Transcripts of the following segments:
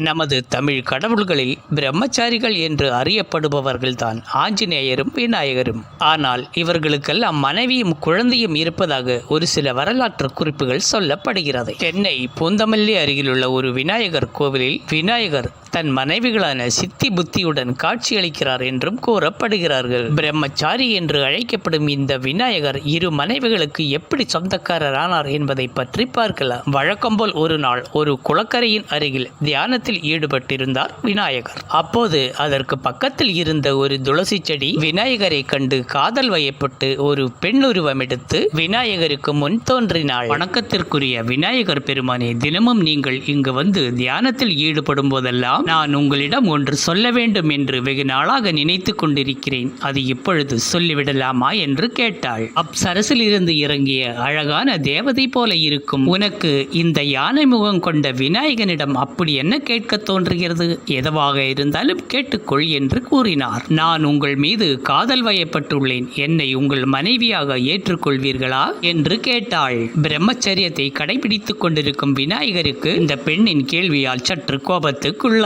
நமது தமிழ் கடவுள்களில் பிரம்மச்சாரிகள் என்று அறியப்படுபவர்கள்தான் ஆஞ்சநேயரும் விநாயகரும். ஆனால் இவர்களுக்கெல்லாம் மனைவியும் குழந்தையும் இருப்பதாக ஒரு சில வரலாற்று குறிப்புகள் சொல்லப்படுகிறது. சென்னை பூந்தமல்லி அருகிலுள்ள ஒரு விநாயகர் கோவிலில் விநாயகர் தன் மனைவிகளான சித்தி புத்தியுடன் காட்சியளிக்கிறார் என்றும் கூறப்படுகிறார்கள். பிரம்மச்சாரி என்று அழைக்கப்படும் இந்த விநாயகர் இரு மனைவிகளுக்கு எப்படி சொந்தக்காரர் ஆனார் என்பதை பற்றி பார்க்கலாம். வழக்கம்போல் ஒரு நாள் ஒரு குளக்கரையின் அருகில் தியானத்தில் ஈடுபட்டிருந்தார் விநாயகர். அப்போது அதற்கு பக்கத்தில் இருந்த ஒரு துளசி செடி விநாயகரை கண்டு காதல் வயப்பட்டு ஒரு பெண்ணுருவம் எடுத்து விநாயகருக்கு முன் தோன்றினாள். வணக்கத்திற்குரிய விநாயகர் பெருமானே தினமும் நீங்கள் இங்கு வந்து தியானத்தில் ஈடுபடும் போதெல்லாம் நான் உங்களிடம் ஒன்று சொல்ல வேண்டும் என்று வெகு நாளாக நினைத்து கொண்டிருக்கிறேன். அது இப்பொழுது சொல்லிவிடலாமா என்று கேட்டாள். அப்சரசிலிருந்து இறங்கிய அழகான தேவதை போல இருக்கும். உனக்கு இந்த யானை முகம் கொண்ட விநாயகனிடம் அப்படி என்ன கேட்க தோன்றுகிறது? எதுவாக இருந்தாலும் கேட்டுக்கொள் என்று கூறினார். நான் உங்கள் மீது காதல் வயப்பட்டுள்ளேன். என்னை உங்கள் மனைவியாக ஏற்றுக்கொள்வீர்களா? என்று கேட்டாள். பிரம்மச்சரியத்தை கடைபிடித்துக் கொண்டிருக்கும் விநாயகருக்கு இந்த பெண்ணின் கேள்வியால் சற்று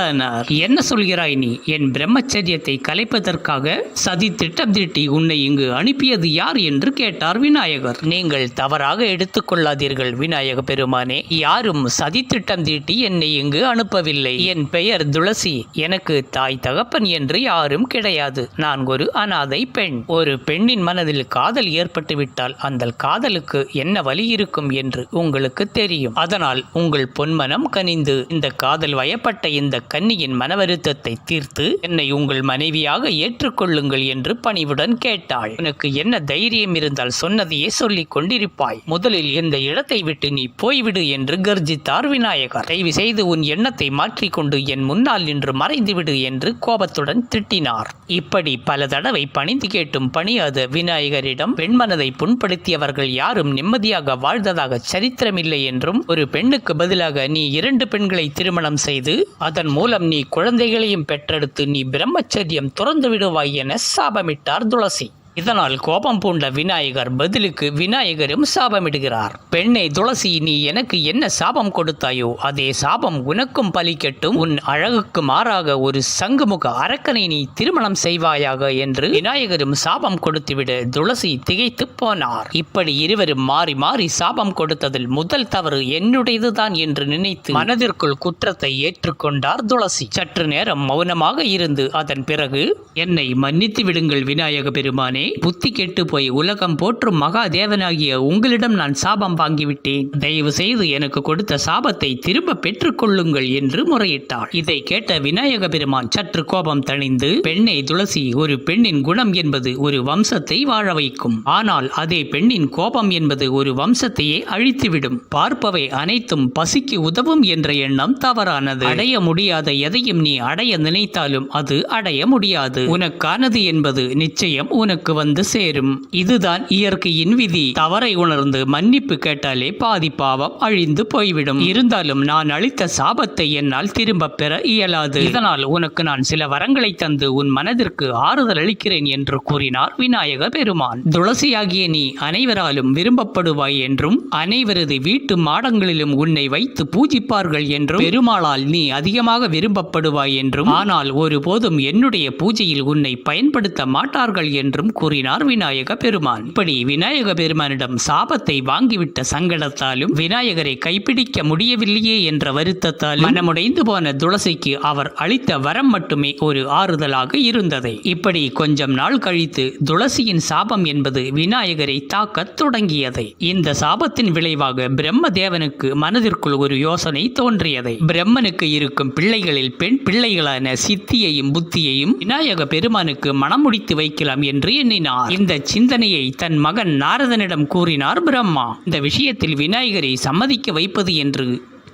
கோபத்துக்குள்ளானார் என்ன சொல்கிறாய் நீ? என் பிரம்மச்சரியத்தை கலைப்பதற்காக சதி திட்டம் தீட்டி உன்னை இங்கு அனுப்பியது யார் என்று கேட்டார் விநாயகர். நீங்கள் தவறாக எடுத்துக்கொள்ளாதீர்கள் விநாயக பெருமானே. யாரும் சதி திட்டம் தீட்டி என்னை இங்கு அனுப்பவில்லை. என் பெயர் துளசி. எனக்கு தாய் தகப்பன் என்று யாரும் கிடையாது. நான் ஒரு அனாதை பெண். ஒரு பெண்ணின் மனதில் காதல் ஏற்பட்டுவிட்டால் அந்த காதலுக்கு என்ன வழி இருக்கும் என்று உங்களுக்கு தெரியும். அதனால் உங்கள் பொன்மனம் கனிந்து இந்த காதல் வயப்பட்ட இந்த கன்னியின் மனவருத்தத்தை தீர்த்து என்னை உங்கள் மனைவியாக ஏற்றுக்கொள்ளுங்கள் என்று பணிவுடன் கேட்டாள். உனக்கு என்ன தைரியம் இருந்தால் சொன்னதையே சொல்லிக் கொண்டிருப்பாய். முதலில் இந்த இடத்தை விட்டு நீ போய்விடு என்று கர்ஜித்தார் விநாயகர். தயவு செய்து உன் எண்ணத்தை மாற்றிக்கொண்டு என் முன்னால் நின்று மறைந்துவிடு என்று கோபத்துடன் திட்டினார். இப்படி பல தடவை பணிந்து கேட்டும் பணியாத விநாயகரிடம் பெண்மனதை புண்படுத்தியவர்கள் யாரும் நிம்மதியாக வாழ்ந்ததாக சரித்திரமில்லை என்றும் ஒரு பெண்ணுக்கு பதிலாக நீ இரண்டு பெண்களை திருமணம் செய்து அதன் மூலம் நீ குழந்தைகளையும் பெற்றெடுத்து நீ பிரம்மச்சரியம் துறந்து விடுவாய் என சாபமிட்டார் துளசி. இதனால் கோபம் பூண்ட விநாயகர் பதிலுக்கு விநாயகரும் சாபமிடுகிறார். பெண்ணை துளசி நீ எனக்கு என்ன சாபம் கொடுத்தாயோ அதே சாபம் உனக்கும் பலிக்கட்டும். உன் அழகுக்கு மாறாக ஒரு சங்குமுக அரக்கனை நீ திருமணம் செய்வாயாக என்று விநாயகரும் சாபம் கொடுத்துவிட துளசி திகைத்து போனார். இப்படி இருவரும் மாறி மாறி சாபம் கொடுத்ததில் முதல் தவறு என்னுடையதுதான் என்று நினைத்து மனதிற்குள் குற்றத்தை ஏற்றுக்கொண்டார் துளசி. சற்று நேரம் மௌனமாக இருந்து அதன் பிறகு என்னை மன்னித்து விடுங்கள் விநாயக பெருமானே புத்தி கெட்டு போய் உலகம் போற்றும் மகாதேவனாகிய உங்களிடம் நான் சாபம் வாங்கிவிட்டேன். தயவு செய்து எனக்கு கொடுத்த சாபத்தை திரும்ப பெற்றுக்கொள்ளுங்கள் என்று முறையிட்டாள். இதை கேட்ட விநாயக பெருமான் சற்று கோபம் தணிந்து பெண்ணை துளசி ஒரு பெண்ணின் குணம் என்பது ஒரு வம்சத்தை வாழ வைக்கும். ஆனால் அதே பெண்ணின் கோபம் என்பது ஒரு வம்சத்தையே அழித்துவிடும். பார்ப்பவை அனைத்தும் பசிக்கு உதவும் என்ற எண்ணம் தவறானது. அடைய முடியாத எதையும் நீ அடைய நினைத்தாலும் அது அடைய முடியாது. உனக்கானது என்பது நிச்சயம் உனக்கு வந்து சேரும். இதுதான் இயற்கையின் விதி. தவறை உணர்ந்து மன்னிப்பு கேட்டாலே பாதி பாவம் அழிந்து போய்விடும். இருந்தாலும் நான் அளித்த சாபத்தை என்னால் திரும்பப் பெற இயலாது. இதனால் உனக்கு நான் சில வரங்களை தந்து உன் மனதிற்கு ஆறுதல் அளிக்கிறேன் என்று கூறினார் விநாயக பெருமான். துளசியாகிய நீ அனைவராலும் விரும்பப்படுவாய் என்றும் அனைவரது வீட்டு மாடங்களிலும் உன்னை வைத்து பூஜிப்பார்கள் என்றும் பெருமாளால் நீ அதிகமாக விரும்பப்படுவாய் என்றும் ஆனால் ஒருபோதும் என்னுடைய பூஜையில் உன்னை பயன்படுத்த மாட்டார்கள் என்றும் கூறினார் விநாயக பெருமான். இப்படி விநாயக பெருமானிடம் சாபத்தை வாங்கிவிட்ட சங்கடத்தாலும் விநாயகரை கைப்பிடிக்க முடியவில்லையே என்ற வருத்தத்தால் மனமுடைந்து போன துளசிக்கு அவர் அளித்த வரம் மட்டுமே ஒரு ஆறுதலாக இருந்தது. இப்படி கொஞ்சம் நாள் கழித்து துளசியின் சாபம் என்பது விநாயகரை தாக்கத் தொடங்கியது. இந்த சாபத்தின் விளைவாக பிரம்ம தேவனுக்கு மனதிற்குள் ஒரு யோசனை தோன்றியது. பிரம்மனுக்கு இருக்கும் பிள்ளைகளில் பெண் பிள்ளைகளான சித்தியையும் புத்தியையும் விநாயக பெருமானுக்கு மணமுடித்து வைக்கலாம் என்று எண்ணினார் இந்த சிந்தனையை தன் மகன் நாரதனிடம் கூறினார் பிரம்மா இந்த விஷயத்தில் விநாயகரை சம்மதிக்க வைப்பது என்று.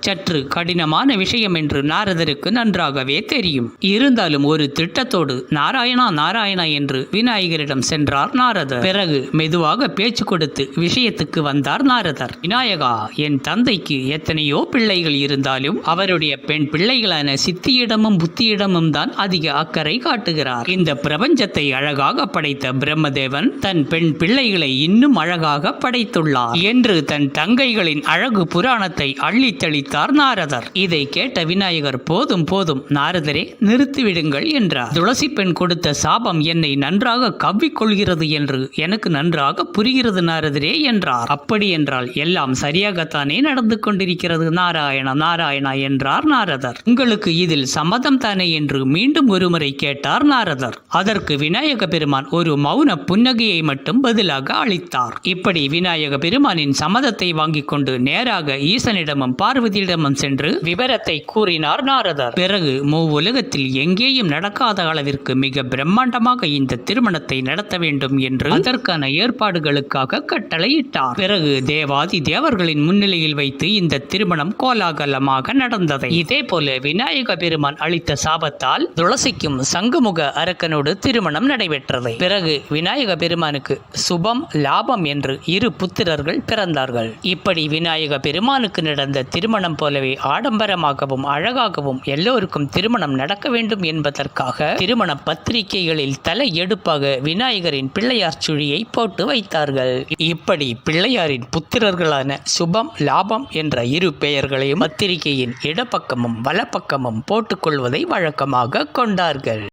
சற்று கடினமான விஷயம் என்று நாரதருக்கு நன்றாகவே தெரியும். இருந்தாலும் ஒரு திட்டத்தோடு நாராயணா நாராயணா என்று விநாயகரிடம் சென்றார் நாரதர். பிறகு மெதுவாக பேச்சு கொடுத்து விஷயத்துக்கு வந்தார் நாரதர். விநாயகா என் தந்தைக்கு எத்தனையோ பிள்ளைகள் இருந்தாலும் அவருடைய பெண் பிள்ளைகளான சித்தியிடமும் புத்தியிடமும் தான் அதிக அக்கறை காட்டுகிறார். இந்த பிரபஞ்சத்தை அழகாக படைத்த பிரம்மதேவன் தன் பெண் பிள்ளைகளை இன்னும் அழகாக படைத்துள்ளார் என்று தன் தங்கைகளின் அழகு புராணத்தை அள்ளித்தளித்து தெளித்தார் நாரதர். இதை கேட்ட விநாயகர் போதும் போதும் நாரதரே நிறுத்திவிடுங்கள் என்றார். துளசி பெண் கொடுத்த சாபம் என்னை நன்றாக கவ்விக்கொள்கிறது என்று எனக்கு நன்றாக புரிகிறது நாரதரே என்றார். அப்படி என்றால் எல்லாம் சரியாகத்தானே நடந்து கொண்டிருக்கிறது நாராயண நாராயணா என்றார் நாரதர். உங்களுக்கு இதில் சம்மதம் தானே? என்று மீண்டும் ஒருமுறை கேட்டார் நாரதர். அதற்கு விநாயக பெருமான் ஒரு மௌன புன்னகையை மட்டும் பதிலாக அளித்தார். இப்படி விநாயக பெருமானின் சம்மதத்தை வாங்கிக் கொண்டு நேராக ஈசனிடமும் பார்வதி பார்வதியிடமும் சென்று விவரத்தை கூறினார் நாரதர். பிறகு மூவுலகத்தில் எங்கேயும் நடக்காத அளவிற்கு மிக பிரம்மாண்டமாக இந்த திருமணத்தை நடத்த வேண்டும் என்று அதற்கான ஏற்பாடுகளுக்காக கட்டளையிட்டார். பிறகு தேவாதி தேவர்களின் முன்னிலையில் வைத்து இந்த திருமணம் கோலாகலமாக நடந்தது. இதே போல விநாயக பெருமான் அளித்த சாபத்தால் துளசிக்கும் சங்குமுக அரக்கனோடு திருமணம் நடைபெற்றது. பிறகு விநாயக பெருமானுக்கு சுபம் லாபம் என்று இரு புத்திரர்கள் பிறந்தார்கள். இப்படி விநாயக பெருமானுக்கு நடந்த திருமணம் போலவே ஆடம்பரமாகவும் அழகாகவும் எல்லோருக்கும் திருமணம் நடக்க வேண்டும் என்பதற்காக திருமண பத்திரிகைகளில் தலை எடுப்பாக விநாயகரின் பிள்ளையார் சுழியை போட்டு வைத்தார்கள். இப்படி பிள்ளையாரின் புத்திரர்களான சுபம் லாபம் என்ற இரு பெயர்களையும் பத்திரிகையின் இடப்பக்கமும் வலப்பக்கமும் போட்டுக்கொள்வதை வழக்கமாக கொண்டார்கள்.